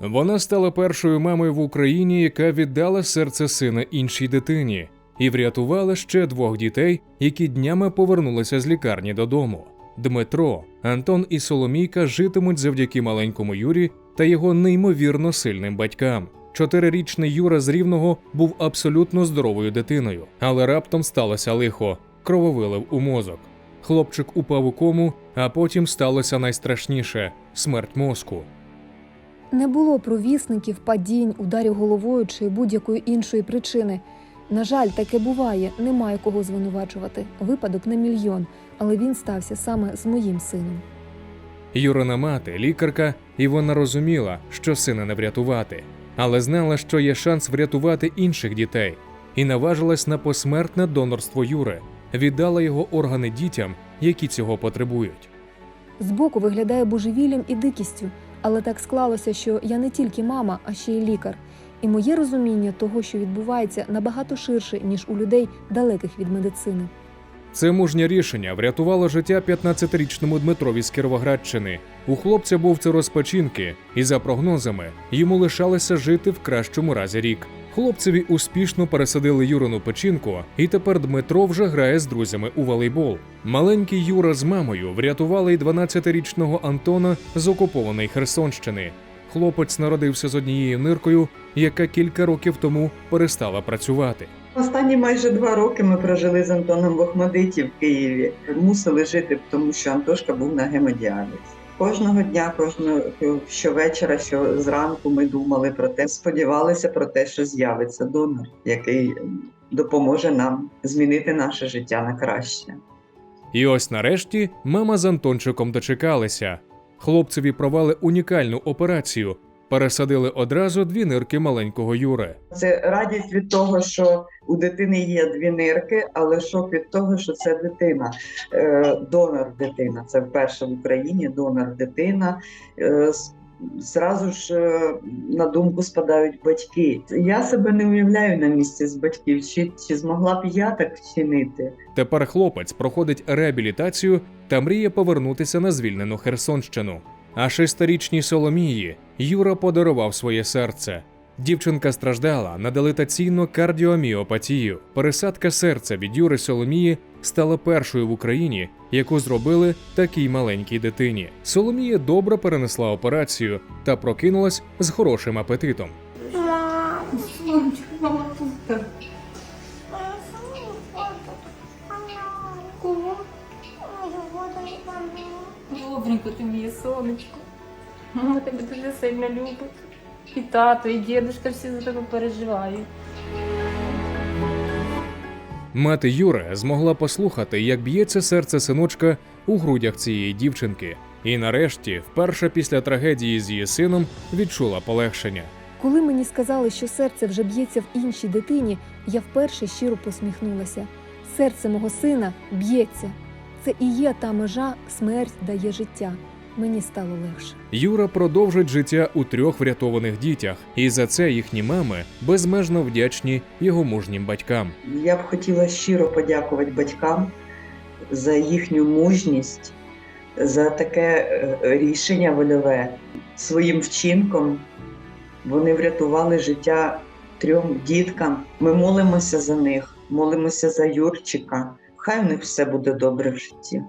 Вона стала першою мамою в Україні, яка віддала серце сина іншій дитині, і врятувала ще двох дітей, які днями повернулися з лікарні додому. Дмитро, Антон і Соломійка житимуть завдяки маленькому Юрі та його неймовірно сильним батькам. Чотирирічний Юра з Рівного був абсолютно здоровою дитиною, але раптом сталося лихо крововилив у мозок. Хлопчик упав у кому, а потім сталося найстрашніше смерть мозку. Не було провісників, падінь, ударів головою чи будь-якої іншої причини. На жаль, таке буває, немає кого звинувачувати. Випадок не мільйон, але він стався саме з моїм сином. Юрина мати, лікарка, і вона розуміла, що сина не врятувати, але знала, що є шанс врятувати інших дітей, і наважилась на посмертне донорство Юри, віддала його органи дітям, які цього потребують. Збоку виглядає божевіллям і дикістю, але так склалося, що я не тільки мама, а ще й лікар. І моє розуміння того, що відбувається, набагато ширше, ніж у людей, далеких від медицини. Це мужнє рішення врятувало життя 15-річному Дмитрові з Кіровоградщини. У хлопця був це розпочинки, і за прогнозами йому лишалося жити в кращому разі рік. Хлопцеві успішно пересадили Юрину печінку, і тепер Дмитро вже грає з друзями у волейбол. Маленький Юра з мамою врятували й 12-річного Антона з окупованої Херсонщини. Хлопець народився з однією ниркою, яка кілька років тому перестала працювати. Останні майже два роки ми прожили з Антоном в Охмадиті в Києві. Мусили жити, тому що Антошка був на гемодіалізі. Кожного дня, кожного щовечора, що зранку ми думали про те, сподівалися про те, що з'явиться донор, який допоможе нам змінити наше життя на краще. І ось нарешті мама з Антончиком дочекалися. Хлопцеві провели унікальну операцію. Пересадили одразу дві нирки маленького Юри. Це радість від того, що у дитини є дві нирки, але шок від того, що це дитина, Е, донор дитина. Це вперше в Україні донор дитина. Е, Зразу ж е, на думку спадають батьки. Я себе не уявляю на місці з батьків, чи, чи змогла б я так вчинити. Тепер хлопець проходить реабілітацію та мріє повернутися на звільнену Херсонщину. А шестирічній Соломії Юра подарував своє серце. Дівчинка страждала на делетаційну кардіоміопатію. Пересадка серця від Юри Соломії стала першою в Україні, яку зробили такій маленькій дитині. Соломія добре перенесла операцію та прокинулась з хорошим апетитом. Добренько ти моє сонечко. Мама тебе дуже сильно любить. І тато, і дідушка всі за тебе переживають. Мати Юри змогла послухати, як б'ється серце синочка у грудях цієї дівчинки, і нарешті, вперше після трагедії з її сином, відчула полегшення. Коли мені сказали, що серце вже б'ється в іншій дитині, я вперше щиро посміхнулася. Серце мого сина б'ється. Це і є та межа, смерть дає життя. Мені стало легше. Юра продовжить життя у трьох врятованих дітях, і за це їхні мами безмежно вдячні його мужнім батькам. Я б хотіла щиро подякувати батькам за їхню мужність, за таке е, рішення вольове. Своїм вчинком вони врятували життя трьом діткам. Ми молимося за них, молимося за Юрчика. Хай у них все буде добре в житті.